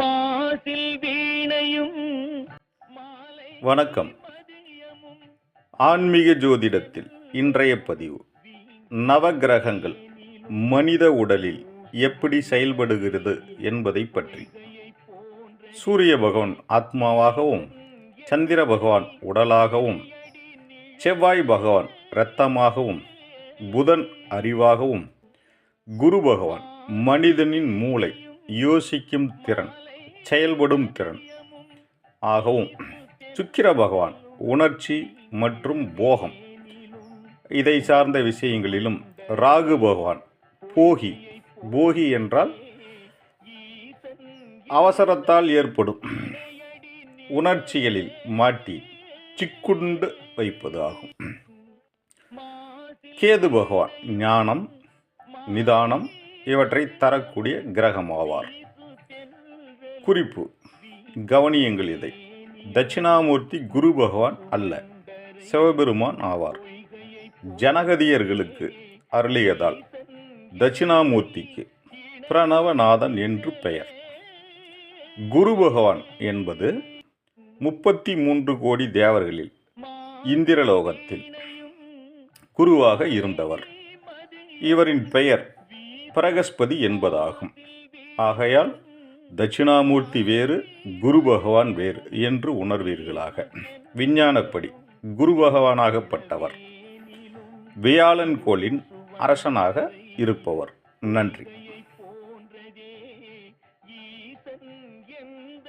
மாசில் வீணையும் வணக்கம். ஆன்மீக ஜோதிடத்தில் இன்றைய பதிவு. நவக்கிரகங்கள் மனித உடலில் எப்படி செயல்படுகிறது என்பதை பற்றி. சூரிய பகவான் ஆத்மாவாகவும் சந்திர பகவான் உடலாகவும் செவ்வாய் பகவான் இரத்தமாகவும் புதன் அறிவாகவும் குரு பகவான் மனிதனின் மூளை யோசிக்கும் திறன் செயல்படும் திறன் ஆகவும் சுக்கிர பகவான் உணர்ச்சி மற்றும் போகம் இதை சார்ந்த விஷயங்களிலும் ராகு பகவான் போகி போகி என்றால் அவசரத்தால் ஏற்படும் உணர்ச்சிகளில் மாட்டி சிக்குண்டு வைப்பது ஆகும். கேது பகவான் ஞானம் நிதானம் இவற்றை தரக்கூடிய கிரகம் ஆவார் குறிப்பு கவனியங்கள் இதை. தட்சிணாமூர்த்தி குரு பகவான் அல்ல சிவபெருமான் ஆவார். ஜனகதியர்களுக்கு அருளியதால் தட்சிணாமூர்த்திக்கு பிரணவநாதன் என்று பெயர். குரு பகவான் என்பது முப்பத்தி மூன்று கோடி தேவர்களில் இந்திரலோகத்தில் குருவாக இருந்தவர். இவரின் பெயர் பிரகஸ்பதி என்பதாகும். ஆகையால் தட்சிணாமூர்த்தி வேறு குரு பகவான் வேறு என்று உணர்வீர்களாக. விஞ்ஞானப்படி குரு பகவானாகப்பட்டவர். வியாழன் கோளின் அரசனாக இருப்பவர். நன்றி.